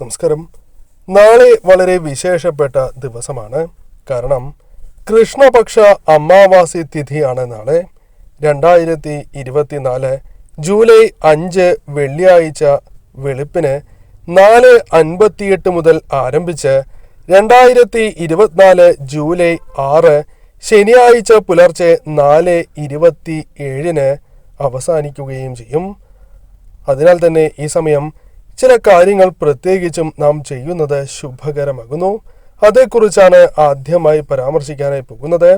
നമസ്കാരം. നാളെ വളരെ വിശേഷപ്പെട്ട ദിവസമാണ്. കാരണം കൃഷ്ണപക്ഷ അമാവാസി തിഥിയാണ് നാളെ. രണ്ടായിരത്തി ഇരുപത്തിനാല് ജൂലൈ അഞ്ച് വെള്ളിയാഴ്ച വെളുപ്പിന് നാല് അൻപത്തിയെട്ട് മുതൽ ആരംഭിച്ച് രണ്ടായിരത്തി ഇരുപത്തിനാല് ജൂലൈ ആറ് ശനിയാഴ്ച പുലർച്ചെ നാല് ഇരുപത്തി ഏഴിന് അവസാനിക്കുകയും ചെയ്യും. അതിനാൽ തന്നെ ഈ സമയം ചില കാര്യങ്ങൾ പ്രത്യേകിച്ചും നാം ചെയ്യുന്നത് ശുഭകരമാകുന്നു. അതേക്കുറിച്ചാണ് ആദ്യമായി പരാമർശിക്കാനായി പോകുന്നത്.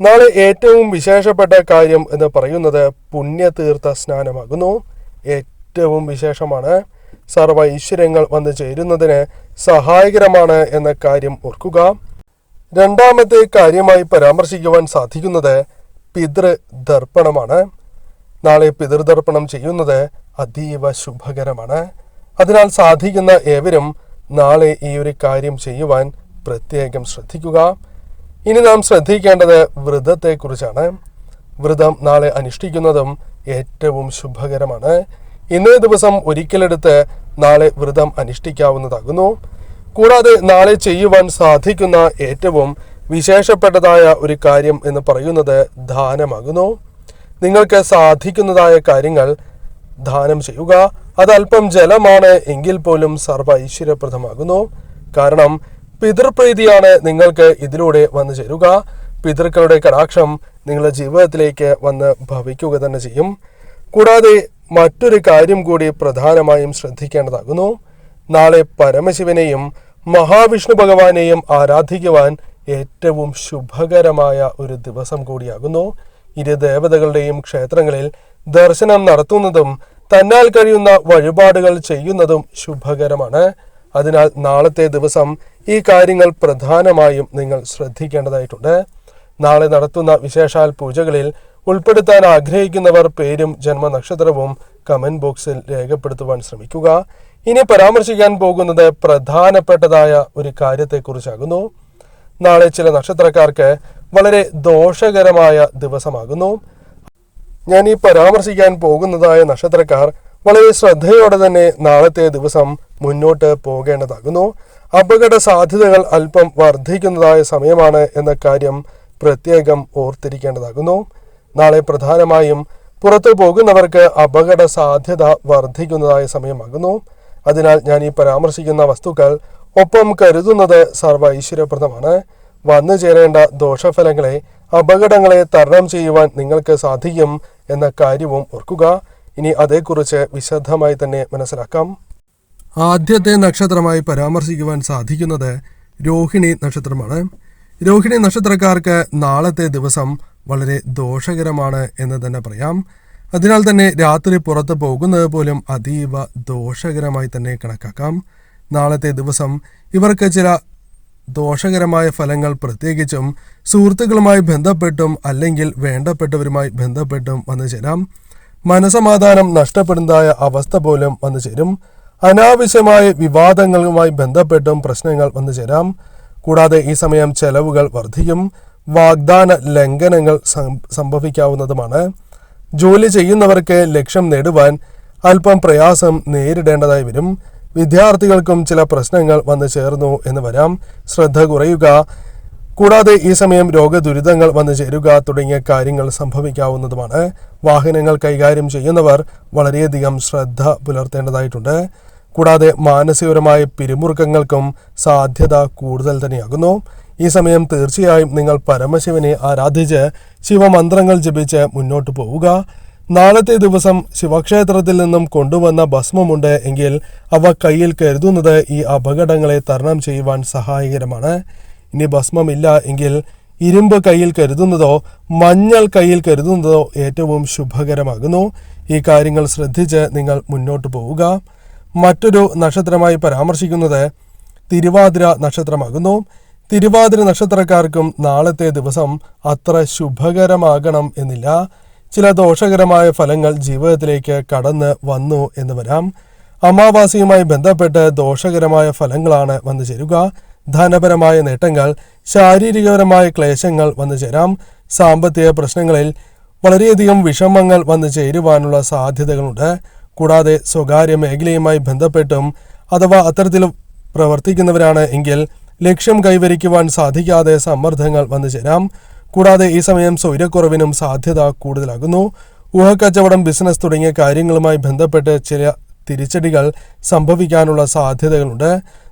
നാളെ ഏറ്റവും വിശേഷപ്പെട്ട കാര്യം എന്ന് പറയുന്നത് പുണ്യതീർത്ഥ സ്നാനമാകുന്നു. ഏറ്റവും വിശേഷമാണ്. സർവ ഐശ്വര്യങ്ങൾ വന്നു ചേരുന്നതിന് സഹായകരമാണ് എന്ന കാര്യം ഓർക്കുക. രണ്ടാമത്തെ കാര്യമായി പരാമർശിക്കുവാൻ സാധിക്കുന്നത് പിതൃദർപ്പണമാണ്. നാളെ പിതൃതർപ്പണം ചെയ്യുന്നത് അതീവ ശുഭകരമാണ്. അതിനാൽ സാധിക്കുന്ന ഏവരും നാളെ ഈ ഒരു കാര്യം ചെയ്യുവാൻ പ്രത്യേകം ശ്രദ്ധിക്കുക. ഇനി നാം ശ്രദ്ധിക്കേണ്ടത് വ്രതത്തെക്കുറിച്ചാണ്. വ്രതം നാളെ അനുഷ്ഠിക്കുന്നതും ഏറ്റവും ശുഭകരമാണ്. ഇന്നേ ദിവസം ഒരിക്കലെടുത്ത് നാളെ വ്രതം അനുഷ്ഠിക്കാവുന്നതാകുന്നു. കൂടാതെ നാളെ ചെയ്യുവാൻ സാധിക്കുന്ന ഏറ്റവും വിശേഷപ്പെട്ടതായ ഒരു കാര്യം എന്ന് പറയുന്നത് ദാനമാകുന്നു. നിങ്ങൾക്ക് സാധിക്കുന്നതായ കാര്യങ്ങൾ ദാനം ചെയ്യുക. അതല്പം ജലമാണ്. എങ്കിൽ പോലും സർവ ഐശ്വര്യപ്രദമാകുന്നു കാരണം പിതൃപ്രീതിയാണ് നിങ്ങൾക്ക് ഇതിലൂടെ വന്നു ചേരുക. പിതൃക്കളുടെ കടാക്ഷം നിങ്ങളുടെ ജീവിതത്തിലേക്ക് വന്ന് ഭവിക്കുക തന്നെ ചെയ്യും. കൂടാതെ മറ്റൊരു കാര്യം കൂടി പ്രധാനമായും ശ്രദ്ധിക്കേണ്ടതാകുന്നു. നാളെ പരമശിവനെയും മഹാവിഷ്ണു ഭഗവാനെയും ആരാധിക്കുവാൻ ഏറ്റവും ശുഭകരമായ ഒരു ദിവസം കൂടിയാകുന്നു. ഇരു ദേവതകളുടെയും ക്ഷേത്രങ്ങളിൽ ദർശനം നടത്തുന്നതും തന്നാൽ കഴിയുന്ന വഴിപാടുകൾ ചെയ്യുന്നതും ശുഭകരമാണ്. അതിനാൽ നാളത്തെ ദിവസം ഈ കാര്യങ്ങൾ പ്രധാനമായും നിങ്ങൾ ശ്രദ്ധിക്കേണ്ടതായിട്ടുണ്ട്. നാളെ നടത്തുന്ന വിശേഷാൽ പൂജകളിൽ ഉൾപ്പെടുത്താൻ ആഗ്രഹിക്കുന്നവർ പേരും ജന്മനക്ഷത്രവും കമന്റ് ബോക്സിൽ രേഖപ്പെടുത്തുവാൻ ശ്രമിക്കുക. ഇനി പരാമർശിക്കാൻ പോകുന്നത് പ്രധാനപ്പെട്ടതായ ഒരു കാര്യത്തെക്കുറിച്ചാകുന്നു. നാളെ ചില നക്ഷത്രക്കാർക്ക് വളരെ ദോഷകരമായ ദിവസമാകുന്നു. ഞാൻ ഈ പരാമർശിക്കാൻ പോകുന്നതായ നക്ഷത്രക്കാർ വളരെ ശ്രദ്ധയോടെ തന്നെ നാളത്തെ ദിവസം മുന്നോട്ട് പോകേണ്ടതാകുന്നു. അപകട സാധ്യതകൾ അല്പം വർദ്ധിക്കുന്നതായ സമയമാണ് എന്ന കാര്യം പ്രത്യേകം ഓർത്തിരിക്കേണ്ടതാകുന്നു. നാളെ പ്രധാനമായും പുറത്തു പോകുന്നവർക്ക് അപകട സാധ്യത വർദ്ധിക്കുന്നതായ സമയമാകുന്നു. അതിനാൽ ഞാൻ ഈ പരാമർശിക്കുന്ന വസ്തുക്കൾ ഒപ്പം കരുതുന്നത് സർവ ഐശ്വര്യപ്രദമാണ് വന്നു ചേരേണ്ട ദോഷഫലങ്ങളെ അപകടങ്ങളെ തരണം ചെയ്യുവാൻ നിങ്ങൾക്ക് സാധിക്കും എന്ന കാര്യവും ഓർക്കുക. ഇനി അതേക്കുറിച്ച് വിശദമായി തന്നെ മനസ്സിലാക്കാം. ആദ്യത്തെ നക്ഷത്രമായി പരാമർശിക്കുവാൻ സാധിക്കുന്നത് രോഹിണി നക്ഷത്രമാണ്. രോഹിണി നക്ഷത്രക്കാർക്ക് നാളത്തെ ദിവസം വളരെ ദോഷകരമാണ് എന്ന് തന്നെ പറയാം. അതിനാൽ തന്നെ രാത്രി പുറത്ത് പോകുന്നത് പോലും അതീവ ദോഷകരമായി തന്നെ കണക്കാക്കാം. നാളത്തെ ദിവസം ഇവർക്ക് ചില ദോഷകരമായ ഫലങ്ങൾ പ്രത്യേകിച്ചും സുഹൃത്തുക്കളുമായി ബന്ധപ്പെട്ടും അല്ലെങ്കിൽ വേണ്ടപ്പെട്ടവരുമായി ബന്ധപ്പെട്ടും വന്നു ചേരാം. മനസമാധാനം നഷ്ടപ്പെടുന്നതായ അവസ്ഥ പോലും വന്നു ചേരും. അനാവശ്യമായ വിവാദങ്ങളുമായി ബന്ധപ്പെട്ടും പ്രശ്നങ്ങൾ വന്നു ചേരാം. കൂടാതെ ഈ സമയം ചെലവുകൾ വർദ്ധിക്കും. വാഗ്ദാന ലംഘനങ്ങൾ സംഭവിക്കാവുന്നതുമാണ്. ജോലി ചെയ്യുന്നവർക്ക് ലക്ഷ്യം നേടുവാൻ അല്പം പ്രയാസം നേരിടേണ്ടതായി വരും. വിദ്യാർത്ഥികൾക്കും ചില പ്രശ്നങ്ങൾ വന്നു ചേർന്നു എന്ന് വരാം. ശ്രദ്ധ കുറയുക. കൂടാതെ ഈ സമയം രോഗദുരിതങ്ങൾ വന്നു ചേരുക തുടങ്ങിയ കാര്യങ്ങൾ സംഭവിക്കാവുന്നതുമാണ്. വാഹനങ്ങൾ കൈകാര്യം ചെയ്യുന്നവർ വളരെയധികം ശ്രദ്ധ പുലർത്തേണ്ടതായിട്ടുണ്ട്. കൂടാതെ മാനസികപരമായ പിരിമുറുക്കങ്ങൾക്കും സാധ്യത കൂടുതൽ തന്നെയാകുന്നു. ഈ സമയം തീർച്ചയായും നിങ്ങൾ പരമശിവനെ ആരാധിച്ച് ശിവമന്ത്രങ്ങൾ ജപിച്ച് മുന്നോട്ട് പോവുക. നാളത്തെ ദിവസം ശിവക്ഷേത്രത്തിൽ നിന്നും കൊണ്ടുവന്ന ഭസ്മമുണ്ട് എങ്കിൽ അവ കയ്യിൽ കരുതുന്നത് ഈ അപകടങ്ങളെ തരണം ചെയ്യുവാൻ സഹായകരമാണ്. ഇനി ഭസ്മമില്ല എങ്കിൽ ഇരുമ്പ് കയ്യിൽ കരുതുന്നതോ മഞ്ഞൾ കയ്യിൽ കരുതുന്നതോ ഏറ്റവും ശുഭകരമാകുന്നു. ഈ കാര്യങ്ങൾ ശ്രദ്ധിച്ച് നിങ്ങൾ മുന്നോട്ട് പോവുക. മറ്റൊരു നക്ഷത്രമായി പരാമർശിക്കുന്നത് തിരുവാതിര നക്ഷത്രമാകുന്നു. തിരുവാതിര നക്ഷത്രക്കാർക്കും നാളത്തെ ദിവസം അത്ര ശുഭകരമാകണം എന്നില്ല. ചില ദോഷകരമായ ഫലങ്ങൾ ജീവിതത്തിലേക്ക് കടന്ന് വന്നു എന്ന് വരാം. അമാവാസിയുമായി ബന്ധപ്പെട്ട് ദോഷകരമായ ഫലങ്ങളാണ് വന്നു ചേരുക. ധനപരമായ നേട്ടങ്ങൾ ശാരീരികപരമായ ക്ലേശങ്ങൾ വന്നു ചേരാം. സാമ്പത്തിക പ്രശ്നങ്ങളിൽ വളരെയധികം വിഷമങ്ങൾ വന്നു ചേരുവാനുള്ള സാധ്യതകളുണ്ട്. കൂടാതെ സ്വകാര്യ മേഖലയുമായി ബന്ധപ്പെട്ടും അഥവാ അത്തരത്തിൽ പ്രവർത്തിക്കുന്നവരാണ് എങ്കിൽ ലക്ഷ്യം കൈവരിക്കുവാൻ സാധിക്കാതെ സമ്മർദ്ദങ്ങൾ വന്നു ചേരാം. കൂടാതെ ഈ സമയം സൗര്യക്കുറവിനും സാധ്യത കൂടുതലാകുന്നു. ഊഹക്കച്ചവടം ബിസിനസ് തുടങ്ങിയ കാര്യങ്ങളുമായി ബന്ധപ്പെട്ട് ചില തിരിച്ചടികൾ സംഭവിക്കാനുള്ള സാധ്യതകളുണ്ട്.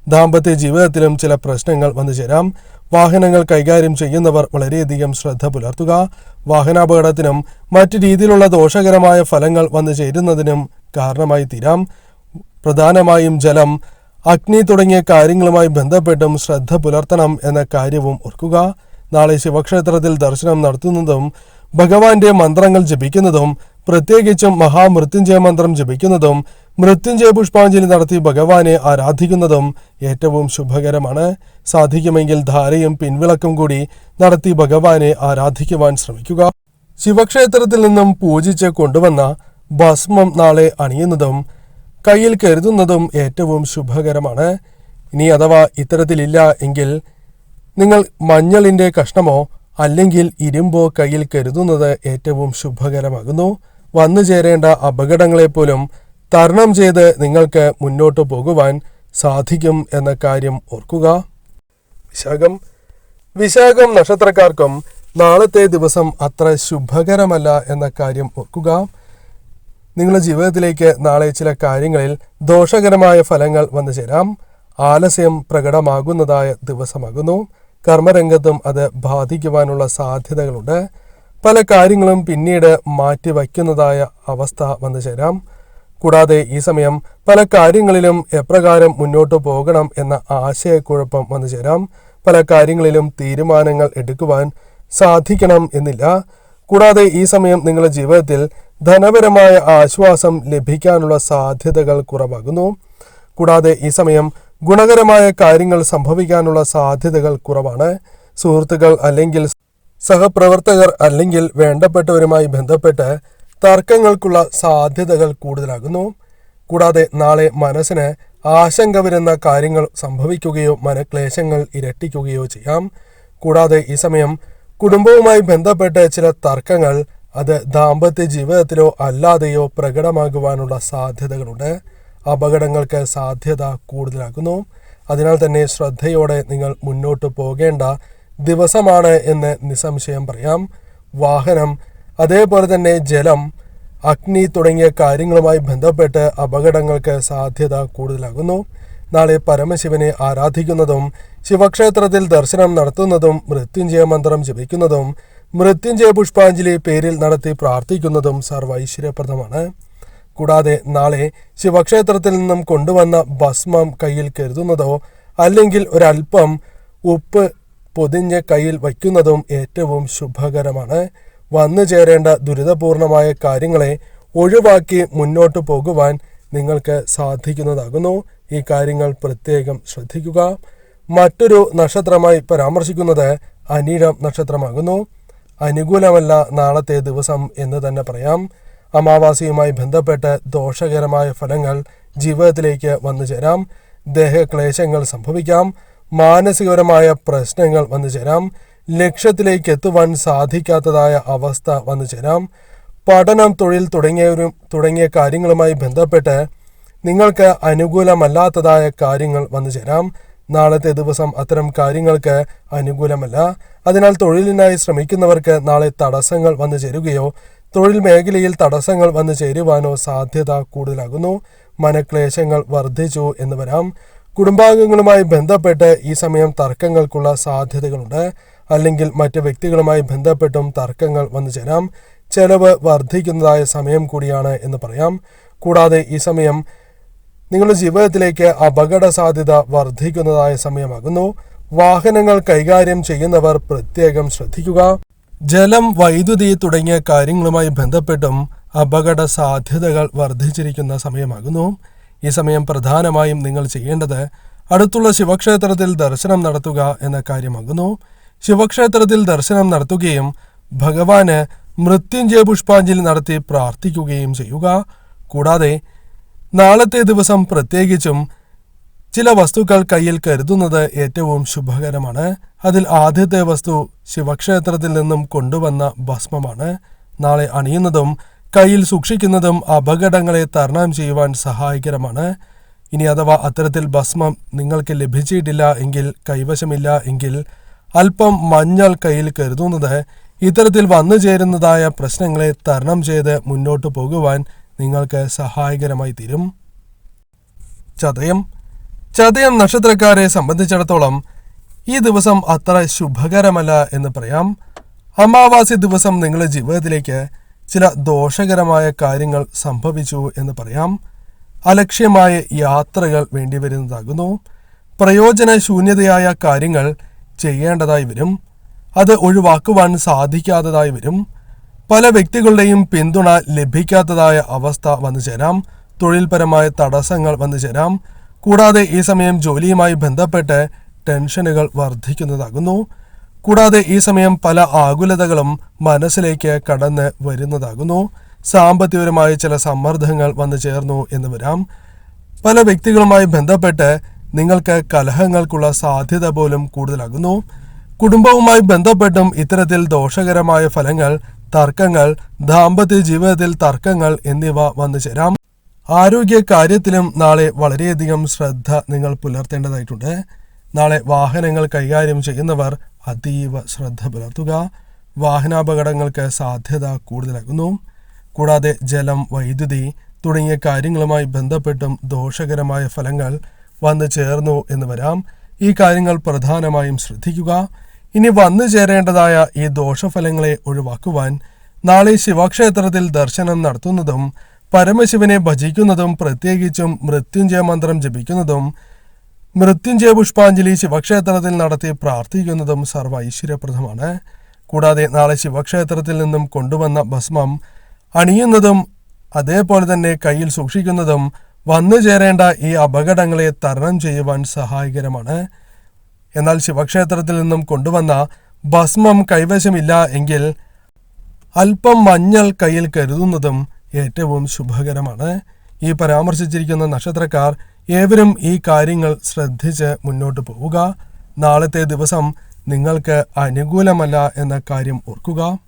ദാമ്പത്യ ജീവിതത്തിലും ചില പ്രശ്നങ്ങൾ വന്നു ചേരാം വാഹനങ്ങൾ കൈകാര്യം ചെയ്യുന്നവർ വളരെയധികം ശ്രദ്ധ പുലർത്തുക. വാഹനാപകടത്തിനും മറ്റു രീതിയിലുള്ള ദോഷകരമായ ഫലങ്ങൾ വന്നു ചേരുന്നതിനും കാരണമായി തീരാം. പ്രധാനമായും ജലം അഗ്നി തുടങ്ങിയ കാര്യങ്ങളുമായി ബന്ധപ്പെട്ടും ശ്രദ്ധ പുലർത്തണം എന്ന കാര്യവും ഓർക്കുക. നാളെ ശിവക്ഷേത്രത്തിൽ ദർശനം നടത്തുന്നതും ഭഗവാന്റെ മന്ത്രങ്ങൾ ജപിക്കുന്നതും പ്രത്യേകിച്ചും മഹാമൃത്യുഞ്ജയ മന്ത്രം ജപിക്കുന്നതും മൃത്യുഞ്ജയ പുഷ്പാഞ്ജലി നടത്തി ഭഗവാനെ ആരാധിക്കുന്നതും ഏറ്റവും ശുഭകരമാണ്. സാധിക്കുമെങ്കിൽ ധാരയും പിൻവിളക്കും കൂടി നടത്തി ഭഗവാനെ ആരാധിക്കുവാൻ ശ്രമിക്കുക. ശിവക്ഷേത്രത്തിൽ നിന്നും പൂജിച്ച് കൊണ്ടുവന്ന ഭസ്മം നാളെ അണിയുന്നതും കയ്യിൽ കരുതുന്നതും ഏറ്റവും ശുഭകരമാണ്. ഇനി അഥവാ ഇത്തരത്തിലില്ല എങ്കിൽ നിങ്ങൾ മഞ്ഞളിന്റെ കഷ്ണമോ അല്ലെങ്കിൽ ഇരുമ്പോ കയ്യിൽ കരുതുന്നത് ഏറ്റവും ശുഭകരമാകുന്നു. വന്നു ചേരേണ്ട അപകടങ്ങളെപ്പോലും തരണം ചെയ്ത് നിങ്ങൾക്ക് മുന്നോട്ട് പോകുവാൻ സാധിക്കും എന്ന കാര്യം ഓർക്കുക. വിശാഖം. വിശാഖം നക്ഷത്രക്കാർക്കും നാളത്തെ ദിവസം അത്ര ശുഭകരമല്ല എന്ന കാര്യം ഓർക്കുക. നിങ്ങളുടെ ജീവിതത്തിലേക്ക് നാളെ ചില കാര്യങ്ങളിൽ ദോഷകരമായ ഫലങ്ങൾ വന്നു ചേരാം. ആലസ്യം പ്രകടമാകുന്നതായ ദിവസമാകുന്നു. കർമ്മരംഗത്തും അത് ബാധിക്കുവാനുള്ള സാധ്യതകളുണ്ട്. പല കാര്യങ്ങളും പിന്നീട് മാറ്റി മാറ്റിവയ്ക്കുന്നതായ അവസ്ഥ വന്നു ചേരാം. കൂടാതെ ഈ സമയം പല കാര്യങ്ങളിലും എപ്രകാരം മുന്നോട്ട് പോകണം എന്ന ആശയക്കുഴപ്പം വന്നു ചേരാം. പല കാര്യങ്ങളിലും തീരുമാനങ്ങൾ എടുക്കുവാൻ സാധിക്കണം എന്നില്ല. കൂടാതെ ഈ സമയം നിങ്ങളുടെ ജീവിതത്തിൽ ധനപരമായ ആശ്വാസം ലഭിക്കാനുള്ള സാധ്യതകൾ കുറവാകുന്നു. കൂടാതെ ഈ സമയം ഗുണകരമായ കാര്യങ്ങൾ സംഭവിക്കാനുള്ള സാധ്യതകൾ കുറവാണ്. സുഹൃത്തുക്കൾ അല്ലെങ്കിൽ സഹപ്രവർത്തകർ അല്ലെങ്കിൽ വേണ്ടപ്പെട്ടവരുമായി ബന്ധപ്പെട്ട് തർക്കങ്ങൾക്കുള്ള സാധ്യതകൾ കൂടുതലാകുന്നു. കൂടാതെ നാളെ മനസ്സിന് ആശങ്ക വരുന്ന കാര്യങ്ങൾ സംഭവിക്കുകയോ മനക്ലേശങ്ങൾ ഇരട്ടിക്കുകയോ ചെയ്യാം. കൂടാതെ ഈ സമയം കുടുംബവുമായി ബന്ധപ്പെട്ട ചില തർക്കങ്ങൾ അത് ദാമ്പത്യ ജീവിതത്തിലോ അല്ലാതെയോ പ്രകടമാകുവാനുള്ള സാധ്യതകളുണ്ട്. അപകടങ്ങൾക്ക് സാധ്യത കൂടുതലാകുന്നു. അതിനാൽ തന്നെ ശ്രദ്ധയോടെ നിങ്ങൾ മുന്നോട്ട് പോകേണ്ട ദിവസമാണ് എന്ന് നിസ്സംശയം പറയാം. വാഹനം അതേപോലെ തന്നെ ജലം അഗ്നി തുടങ്ങിയ കാര്യങ്ങളുമായി ബന്ധപ്പെട്ട് അപകടങ്ങൾക്ക് സാധ്യത കൂടുതലാകുന്നു. നാളെ പരമശിവനെ ആരാധിക്കുന്നതും ശിവക്ഷേത്രത്തിൽ ദർശനം നടത്തുന്നതും മൃത്യുഞ്ജയ മന്ത്രം ജപിക്കുന്നതും മൃത്യുഞ്ജയ പുഷ്പാഞ്ജലി പേരിൽ നടത്തി പ്രാർത്ഥിക്കുന്നതും സർവൈശ്വര്യപ്രദമാണ് കൂടാതെ നാളെ ശിവക്ഷേത്രത്തിൽ നിന്നും കൊണ്ടുവന്ന ഭസ്മം കയ്യിൽ കരുതുന്നതോ അല്ലെങ്കിൽ ഒരൽപ്പം ഉപ്പ് പൊതിഞ്ഞ് കയ്യിൽ വയ്ക്കുന്നതും ഏറ്റവും ശുഭകരമാണ്. വന്നു ചേരേണ്ട ദുരിതപൂർണമായ കാര്യങ്ങളെ ഒഴിവാക്കി മുന്നോട്ടു പോകുവാൻ നിങ്ങൾക്ക് സാധിക്കുന്നതാകുന്നു. ഈ കാര്യങ്ങൾ പ്രത്യേകം ശ്രദ്ധിക്കുക. മറ്റൊരു നക്ഷത്രമായി പരാമർശിക്കുന്നത് അനിഴം നക്ഷത്രമാകുന്നു. അനുകൂലമല്ല നാളത്തെ ദിവസം എന്ന് തന്നെ പറയാം. അമാവാസിയുമായി ബന്ധപ്പെട്ട് ദോഷകരമായ ഫലങ്ങൾ ജീവിതത്തിലേക്ക് വന്നു ചേരാം. ദേഹക്ലേശങ്ങൾ സംഭവിക്കാം. മാനസികപരമായ പ്രശ്നങ്ങൾ വന്നു ചേരാം. ലക്ഷ്യത്തിലേക്ക് എത്തുവാൻ സാധിക്കാത്തതായ അവസ്ഥ വന്നു ചേരാം. പഠനം തൊഴിൽ തുടങ്ങിയവരും തുടങ്ങിയ കാര്യങ്ങളുമായി ബന്ധപ്പെട്ട് നിങ്ങൾക്ക് അനുകൂലമല്ലാത്തതായ കാര്യങ്ങൾ വന്നു ചേരാം. നാളത്തെ ദിവസം അത്തരം കാര്യങ്ങൾക്ക് അനുകൂലമല്ല. അതിനാൽ തൊഴിലിനായി ശ്രമിക്കുന്നവർക്ക് നാളെ തടസ്സങ്ങൾ വന്നു ചേരുകയോ തൊഴിൽ മേഖലയിൽ തടസ്സങ്ങൾ വന്നു ചേരുവാനോ സാധ്യത കൂടുതലാകുന്നു. മനക്ലേശങ്ങൾ വർദ്ധിച്ചു എന്ന് വരാം. കുടുംബാംഗങ്ങളുമായി ബന്ധപ്പെട്ട് ഈ സമയം തർക്കങ്ങൾക്കുള്ള സാധ്യതകളുണ്ട്. അല്ലെങ്കിൽ മറ്റ് വ്യക്തികളുമായി ബന്ധപ്പെട്ടും തർക്കങ്ങൾ വന്നു ചേരാം. ചെലവ് വർദ്ധിക്കുന്നതായ സമയം കൂടിയാണ് എന്ന് പറയാം. കൂടാതെ ഈ സമയം നിങ്ങളുടെ ജീവിതത്തിലേക്ക് അപകട സാധ്യത വർദ്ധിക്കുന്നതായ സമയമാകുന്നു. വാഹനങ്ങൾ കൈകാര്യം ചെയ്യുന്നവർ പ്രത്യേകം ശ്രദ്ധിക്കുക. ജലം വൈദ്യുതി തുടങ്ങിയ കാര്യങ്ങളുമായി ബന്ധപ്പെട്ടും അപകട സാധ്യതകൾ വർദ്ധിച്ചിരിക്കുന്ന സമയമാകുന്നു. ഈ സമയം പ്രധാനമായും നിങ്ങൾ ചെയ്യേണ്ടത് അടുത്തുള്ള ശിവക്ഷേത്രത്തിൽ ദർശനം നടത്തുക എന്ന കാര്യമാകുന്നു. ശിവക്ഷേത്രത്തിൽ ദർശനം നടത്തുകയും ഭഗവാന് മൃത്യുഞ്ജയ പുഷ്പാഞ്ജലി നടത്തി പ്രാർത്ഥിക്കുകയും ചെയ്യുക. കൂടാതെ നാളത്തെ ദിവസം പ്രത്യേകിച്ചും ചില വസ്തുക്കൾ കയ്യിൽ കരുതുന്നത് ഏറ്റവും ശുഭകരമാണ്. അതിൽ ആദ്യത്തെ വസ്തു ശിവക്ഷേത്രത്തിൽ നിന്നും കൊണ്ടുവന്ന ഭസ്മമാണ്. നാളെ അണിയുന്നതും കയ്യിൽ സൂക്ഷിക്കുന്നതും അപകടങ്ങളെ തരണം ചെയ്യുവാൻ സഹായകരമാണ്. ഇനി അഥവാ അത്തരത്തിൽ ഭസ്മം നിങ്ങൾക്ക് ലഭിച്ചിട്ടില്ല എങ്കിൽ കൈവശമില്ല എങ്കിൽ അല്പം മഞ്ഞൾ കയ്യിൽ കരുതുന്നത് ഇത്തരത്തിൽ വന്നു ചേരുന്നതായ പ്രശ്നങ്ങളെ തരണം ചെയ്ത് മുന്നോട്ടു പോകുവാൻ നിങ്ങൾക്ക് സഹായകരമായി തീരും. ചതയം ചതയം നക്ഷത്രക്കാരെ സംബന്ധിച്ചിടത്തോളം ഈ ദിവസം അത്ര ശുഭകരമല്ല എന്ന് പറയാം. അമാവാസി ദിവസം നിങ്ങളുടെ ജീവിതത്തിലേക്ക് ചില ദോഷകരമായ കാര്യങ്ങൾ സംഭവിച്ചു എന്ന് പറയാം. അലക്ഷ്യമായ യാത്രകൾ വേണ്ടി വരുന്നതാകുന്നു. പ്രയോജന പ്രയോജനശൂന്യതയായ കാര്യങ്ങൾ ചെയ്യേണ്ടതായി വരും. അത് ഒഴിവാക്കുവാൻ സാധിക്കാത്തതായി വരും. പല വ്യക്തികളുടെയും പിന്തുണ ലഭിക്കാത്തതായ അവസ്ഥ വന്നു ചേരാം. തൊഴിൽപരമായ തടസ്സങ്ങൾ വന്നു ചേരാം. കൂടാതെ ഈ സമയം ജോലിയുമായി ബന്ധപ്പെട്ട് ടെൻഷനുകൾ വർദ്ധിക്കുന്നതാകുന്നു. കൂടാതെ ഈ സമയം പല ആകുലതകളും മനസ്സിലേക്ക് കടന്ന് വരുന്നതാകുന്നു. സാമ്പത്തികപരമായ ചില സമ്മർദ്ദങ്ങൾ വന്നു ചേർന്നു എന്ന് വരാം. പല വ്യക്തികളുമായി ബന്ധപ്പെട്ട് നിങ്ങൾക്ക് കലഹങ്ങൾക്കുള്ള സാധ്യത പോലും കൂടുതലാകുന്നു. കുടുംബവുമായി ബന്ധപ്പെട്ടും ഇത്തരത്തിൽ ദോഷകരമായ ഫലങ്ങൾ തർക്കങ്ങൾ ദാമ്പത്യ ജീവിതത്തിൽ തർക്കങ്ങൾ എന്നിവ വന്നു ചേരാം. ആരോഗ്യ കാര്യത്തിലും നാളെ വളരെയധികം ശ്രദ്ധ നിങ്ങൾ പുലർത്തേണ്ടതായിട്ടുണ്ട്. നാളെ വാഹനങ്ങൾ കൈകാര്യം ചെയ്യുന്നവർ അതീവ ശ്രദ്ധ പുലർത്തുക. വാഹനാപകടങ്ങൾക്ക് സാധ്യത കൂടുതലാകുന്നു. കൂടാതെ ജലം വൈദ്യുതി തുടങ്ങിയ കാര്യങ്ങളുമായി ബന്ധപ്പെട്ടും ദോഷകരമായ ഫലങ്ങൾ വന്നു ചേർന്നു എന്ന് വരാം. ഈ കാര്യങ്ങൾ പ്രധാനമായും ശ്രദ്ധിക്കുക. ഇനി വന്നു ചേരേണ്ടതായ ഈ ദോഷഫലങ്ങളെ ഒഴിവാക്കുവാൻ നാളെ ശിവക്ഷേത്രത്തിൽ ദർശനം നടത്തുന്നതും പരമശിവനെ ഭജിക്കുന്നതും പ്രത്യേകിച്ചും മൃത്യുഞ്ജയ മന്ത്രം ജപിക്കുന്നതും മൃത്യുഞ്ജയ പുഷ്പാഞ്ജലി ശിവക്ഷേത്രത്തിൽ നടത്തി പ്രാർത്ഥിക്കുന്നതും സർവ ഐശ്വര്യപ്രദമാണ്. കൂടാതെ നാളെ ശിവക്ഷേത്രത്തിൽ നിന്നും കൊണ്ടുവന്ന ഭസ്മം അണിയുന്നതും അതേപോലെ തന്നെ കയ്യിൽ സൂക്ഷിക്കുന്നതും വന്നു ചേരേണ്ട ഈ അപകടങ്ങളെ തരണം ചെയ്യുവാൻ സഹായകരമാണ്. എന്നാൽ ശിവക്ഷേത്രത്തിൽ നിന്നും കൊണ്ടുവന്ന ഭസ്മം കൈവശമില്ല എങ്കിൽ അല്പം മഞ്ഞൾ കയ്യിൽ കരുതുന്നതും ഏറ്റവും ശുഭകരമാണ്. ഈ പരാമർശിച്ചിരിക്കുന്ന നക്ഷത്രക്കാർ ഏവരും ഈ കാര്യങ്ങൾ ശ്രദ്ധിച്ച് മുന്നോട്ട് പോവുക. നാളത്തെ ദിവസം നിങ്ങൾക്ക് അനുകൂലമല്ല എന്ന കാര്യം ഓർക്കുക.